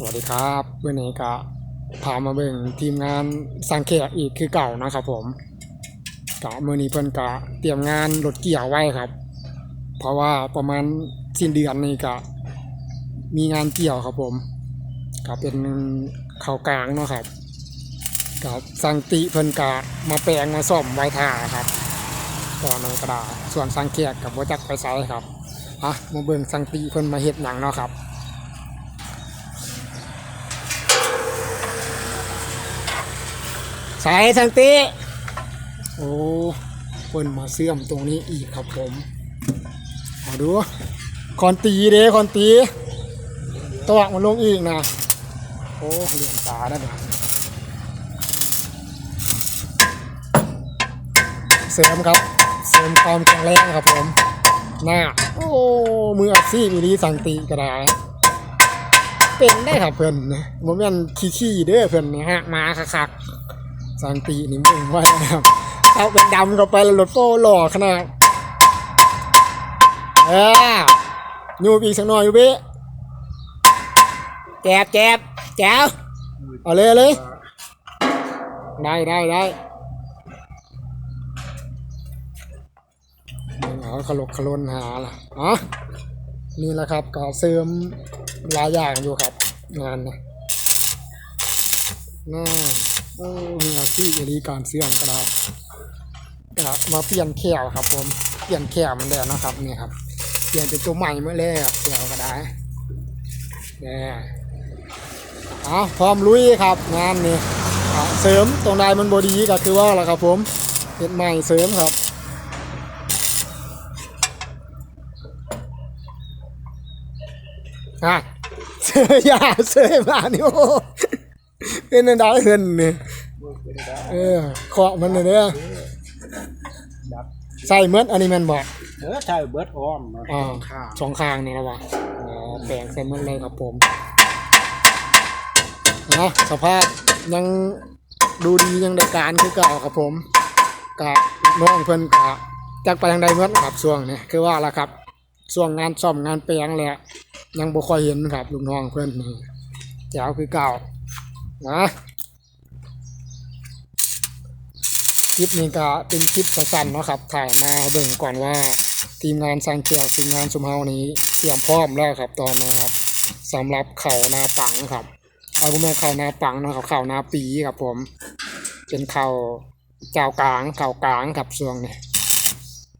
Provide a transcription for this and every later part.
สวัสดีครับวันนี้ก็พามาเบ่งทีมงานสังเกตอีกคือเก่านะครับผมกะมื่อนี้เพิ่นกะเตรียมงานรถเกี่ยวไว้ครับ เพราะว่าประมาณสิ้นเดือนนี้ก็มีงานเกี่ยวครับผมก็เป็นเขาวกลางเนาะครับกับสังติเพิ่นกะมาแปลงมาซ่อมไว้ท่าครับตอนนั้นก็ได้ส่วนสังเกตกับว่าจักไปไซครับอะมาเบิ่งสังติเพิ่นมาเฮ็ดหนังเนาะครับ สายสังติโอ้เพิ่นมาเสื่อมตรงนี้อีกครับผมเอดูคอนตีเด้คอนตีตวกมันลงอีกนะโอ้เหลี่ยมตาได้เนี่ยเสริมครับ เสริมความแข็งแรงครับผมหน้าโอ้มืออาชีพอีรีสังติก็ได้เป็นได้ครับเพิ่นนะบ่แม่นขี้ๆเด้อเพิ่นนี่ฮะมาคักๆ สังตีนี่มึงไว้นะครับเอาเป็นดำเข้าไปแล้วรถโฟหล่อขนาดเออยูบอีกสักหน่อยยูบิแจบแจบแจ๋วเอาเลยเอาเลยได้ได้ได้เอาขลกขลนหาล่ะอ๋อนี่แหละครับก็เสริมหลายอย่างอยู่ครับ งานนะ น่าโอ้มีอาชีพบริการเสื่อมก็ได้ก็มาเปลี่ยนแขวครับ ผม เปลี่ยนแขวมันแล้วนะครับนี่ครับ เปลี่ยนเป็นตัวใหม่เมื่อแล้วแขวก็ได้เนี่ยเอาพร้อมลุยครับงานนี้อ่เสริมตรงใดมันบดีก็คือว่าล่ะครับ ผมเห็ดใหม่เสริมครับอะเสือยาเสื้อมานี่โอ้ เป็นอันใดเหินนี่เออเคาะมันเลยเด้อใส่เมืดอันนี้แมันบอกเออใช่เบิร์ดออมมาอ่าข้างสองข้างนี่นะวะอ๋อแบ่งใส่เมืดเลยครับผมนะสภาพยังดูดียังได้การคือเก่าครับผมกะน้องเพิ่นกะจักไปทางใดเมืดครับช่วงนี้คือว่าละครับช่วงงานซ่อมงานแปลงแหละยังบ่ค่อยเห็นครับลูกน้องเพิ่นนี่แจ๋วคือเก่า นะคลิปนี้ก็เป็นคลิปสั้นๆเนาะครับ ถ่ายมาเบิ่งก่อนว่า ทีมงานสร้างเกียวทีมงานสุมเฮานี้เตรียมพร้อมแล้วครับตอนนี้ครับสำหรับเข่านาปังครับเอาผมเป็นเข่านาปังนะครับเข่านาปีครับผม เป็นเข่าเจ้ากลางเข่ากลางครับช่วงนี้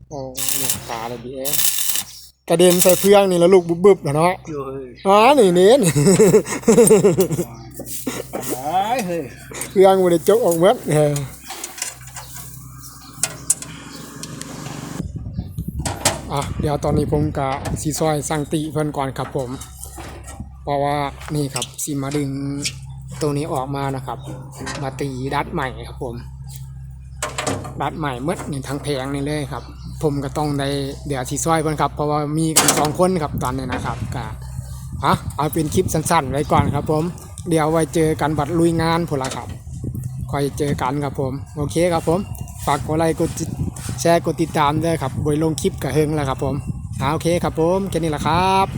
โอ้หนักตาเลยดีเอ้ยกระเด็นใส่เพื่องนี่แล้วลูกบึบๆนะเนาะอยู่เฮ้ยอ๋อนี่เน้นได้ เฮ้ยเครื่องมันได้จกออกหมดเอออะเดี๋ยวตอนนี้ผมกะสีซอยสั่งติเพิ่นก่อนครับผม เพราะว่านี่ครับสีมาดึงตรงนี้ออกมานะครับ มาตีดัดใหม่ครับผมดัดใหม่เมื่อนี่ทั้งแพงนี่เลยครับ ผมก็ต้องได้เดี๋ยวสีซอยเพิ่นครับ เพราะว่ามีกันสองคนครับตอนนี้นะครับกะฮะเอาเป็นคลิปสั้นๆไว้ก่อนครับผม เดี๋ยวไว้เจอกันบัดลุยงานพนละครับคอยเจอกันครับผม โอเคครับผม ฝากกดไลค์กดแชร์กดติดตามด้วยครับบอยลงคลิปกับเฮงแล้วครับผมอ่าโอเคครับผมแค่นี้แหละครับ